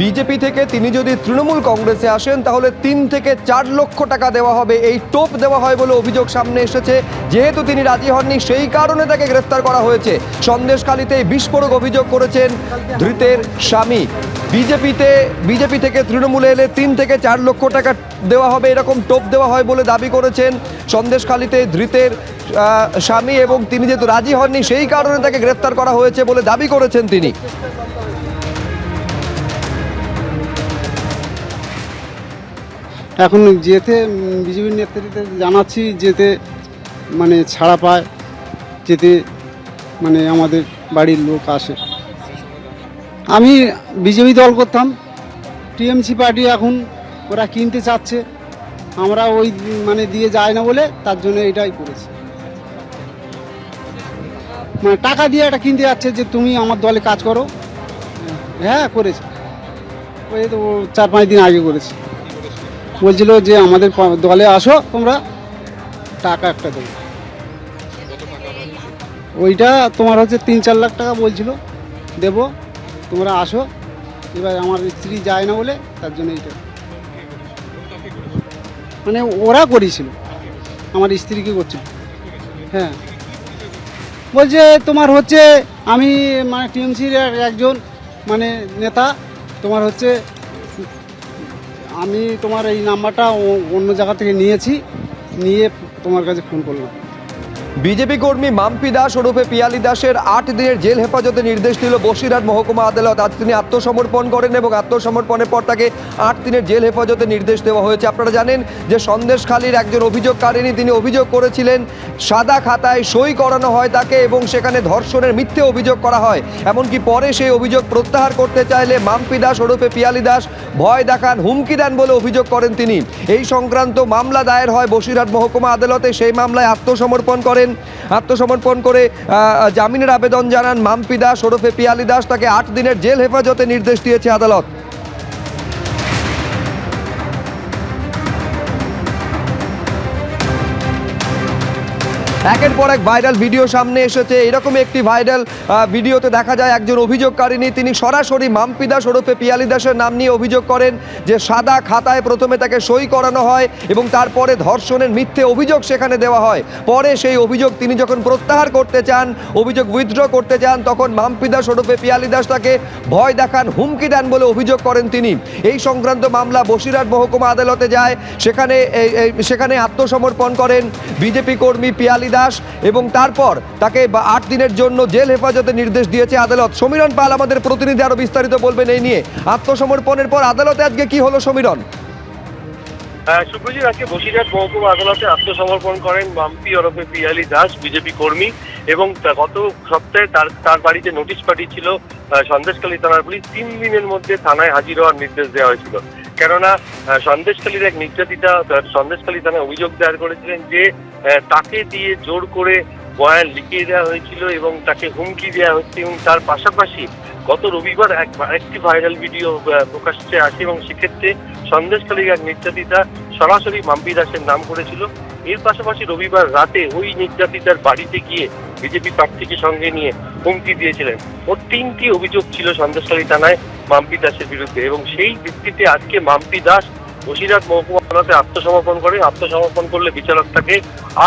BJP থেকে তিনি যদি তৃণমূল কংগ্রেসে আসেন, তাহলে তিন থেকে চার লক্ষ টাকা দেওয়া হবে। এই টোপ দেওয়া হয় বলে অভিযোগ সামনে এসেছে। যেহেতু তিনি রাজি হননি, সেই কারণে তাকে গ্রেফতার করা হয়েছে। সন্দেশখালীতে বিস্ফোরক অভিযোগ করেছেন ধৃতের স্বামী। বিজেপিতে, বিজেপি থেকে তৃণমূলে এলে তিন থেকে চার লক্ষ টাকা দেওয়া হবে, এরকম টোপ দেওয়া হয় বলে দাবি করেছেন সন্দেশখালীতে ধৃতের স্বামী এবং তিনি যেহেতু রাজি হননি, সেই কারণে তাকে গ্রেফতার করা হয়েছে বলে দাবি করেছেন তিনি। এখন যেতে বিজেপির নেতৃত্বে জানাচ্ছি যেতে মানে ছাড়া পায়, যেতে মানে আমাদের বাড়ির লোক আসে। আমি বিজেপি দল করতাম, টিএমসি পার্টি এখন ওরা কিনতে চাচ্ছে, আমরা ওই মানে দিয়ে যায় না বলে তার জন্য এটাই করেছি। মানে টাকা দিয়ে এটা কিনতে যাচ্ছে যে তুমি আমার দলে কাজ করো। হ্যাঁ করেছে। ওই তো চার পাঁচ দিন আগে করেছে। বলছিল যে আমাদের দলে আসো, তোমরা টাকা একটা দেবো। ওইটা তোমার হচ্ছে তিন চার লাখ টাকা বলছিল, দেব, তোমরা আসো। এবার আমার স্ত্রী যায় না বলে তার জন্য এইটা। মানে ওরা করেছিল, আমার স্ত্রীকে করছিল? হ্যাঁ। বলছে তোমার হচ্ছে আমি মানে টিএমসির একজন মানে নেতা, তোমার হচ্ছে আমি তোমার এই নাম্বারটা অন্য জায়গা থেকে নিয়েছি নিয়ে তোমার কাছে ফোন করলাম। বিজেপি কর্মী মাম্পি দাস ওরফে পিয়ালি দাসের আট দিনের জেল হেফাজতে নির্দেশ দিল বসিরহাট মহকুমা আদালত। আজ তিনি আত্মসমর্পণ করেন এবং আত্মসমর্পণের পর তাকে আট দিনের জেল হেফাজতে নির্দেশ দেওয়া হয়েছে। আপনারা জানেন যে সন্দেশখালীর একজন অভিযোগকারিনী, তিনি অভিযোগ করেছিলেন, সাদা খাতায় সই করানো হয় তাকে এবং সেখানে ধর্ষণের মিথ্যে অভিযোগ করা হয়। এমনকি পরে সেই অভিযোগ প্রত্যাহার করতে চাইলে মাম্পি দাস ওরফে পিয়ালি দাস ভয় দেখান, হুমকি দেন বলে অভিযোগ করেন তিনি। এই সংক্রান্ত মামলা দায়ের হয় বসিরহাট মহকুমা আদালতে। সেই মামলায় আত্মসমর্পণ করেন আত্মসমর্পণ করে জামিনের আবেদন জানান মাম্পি দাস ওরফে পিয়ালি দাস। তাকে আট দিনের জেল হেফাজতে নির্দেশ দিয়েছে আদালত। একের পর এক ভাইরাল ভিডিও সামনে এসেছে। এরকম একটি ভাইরাল ভিডিওতে দেখা যায় একজন অভিযোগকারিনী তিনি সরাসরি মাম্পি দাস ওরফে পিয়ালি দাসের নাম নিয়ে অভিযোগ করেন যে সাদা খাতায় প্রথমে তাকে সই করানো হয় এবং তারপরে ধর্ষণের মিথ্যে অভিযোগ সেখানে দেওয়া হয়। পরে সেই অভিযোগ তিনি যখন প্রত্যাহার করতে চান, অভিযোগ উইথড্র করতে চান, তখন মাম্পি দাস ওরফে পিয়ালি দাস তাকে ভয় দেখান, হুমকি দেন বলে অভিযোগ করেন তিনি। এই সংক্রান্ত মামলা বসিরহাট মহকুমা আদালতে যায়। সেখানে সেখানে আত্মসমর্পণ করেন। বিজেপি কর্মী পিয়ালি দাস এবং তারপর তাকে আট দিনের জন্য জেল হেফাজতে নির্দেশ দিয়েছে আদালত। সমীরণ পাল আমাদের প্রতিনিধি আরও বিস্তারিত বলবেন এই নিয়ে। আত্মসমর্পণের পর আদালতে আজকে কি হলো সমীরণ? আহ, আজকে বসিরহাট মহকুমা আদালতে আত্মসমর্পণ করেন মাম্পি ওরফে পিয়ালি দাস বিজেপি কর্মী এবং গত সপ্তাহে তার তার বাড়িতে নোটিশ পাঠিয়েছিল আহ, সন্দেশখালী থানার পুলিশ। তিন দিনের মধ্যে থানায় হাজির হওয়ার নির্দেশ দেওয়া হয়েছিল। কেননা সন্দেশখালীর এক নির্যাতিতা সন্দেশখালী থানায় অভিযোগ দায়ের করেছিলেন যে তাকে দিয়ে জোর করে বয়ান লিখিয়ে দেওয়া হয়েছিল এবং তাকে হুমকি দেওয়া হচ্ছে এবং তার পাশাপাশি গত রবিবার এক একটি ভাইরাল ভিডিও প্রকাশ্যে আসে এবং সেক্ষেত্রে সন্দেশখালীর এক নির্যাতিতা সরাসরি মাম্পি দাসের নাম করেছিল। এর পাশাপাশি রবিবার রাতে ওই নির্যাতিতার বাড়িতে গিয়ে বিজেপি প্রার্থীকে সঙ্গে নিয়ে হুমকি দিয়েছিলেন। ওর তিনটি অভিযোগ ছিল সন্দেশখালী থানায় মাম্পি দাসের বিরুদ্ধে এবং সেই ভিত্তিতে আজকে মাম্পি দাস বসিরহাট মহকুমা আদালতে আত্মসমর্পণ করে, আত্মসমর্পণ করলে বিচারক তাকে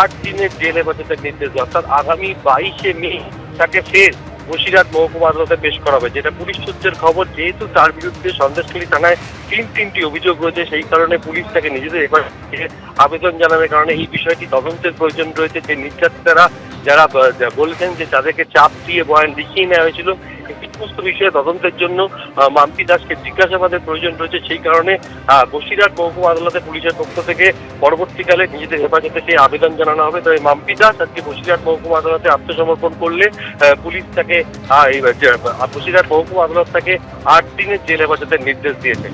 আট দিনের জেল হেফাজতের নির্দেশ দেয়। অর্থাৎ আগামী বাইশে মে তাকে ফের বসিরহাট মহকুমা আদালতে পেশ করা হবে। যেটা পুলিশ সূত্রের খবর, যেহেতু তার বিরুদ্ধে সন্দেশখালী থানায় তিন তিনটি অভিযোগ রয়েছে, সেই কারণে পুলিশ তাকে নিজেদের আবেদন জানানোর কারণে এই বিষয়টি তদন্তের প্রয়োজন রয়েছে। যে নির্যাতিতারা যারা বলেছেন যে তাদেরকে চাপ দিয়ে বয়ান লিখিয়ে নেওয়া হয়েছিল এই সমস্ত বিষয়ে তদন্তের জন্য মাম্পি দাসকে জিজ্ঞাসাবাদের প্রয়োজন রয়েছে। সেই কারণে বসিরহাট মহকুমা আদালতে পুলিশের পক্ষ থেকে পরবর্তীকালে নিজেদের হেফাজতে সেই আবেদন জানানো হবে। তবে মাম্পি দাস আজকে বসিরহাট মহকুমা আদালতে আত্মসমর্পণ করলে পুলিশ তাকে বসিরহাট মহকুমা আদালত তাকে আট দিনের জেল হেফাজতের নির্দেশ দিয়েছে।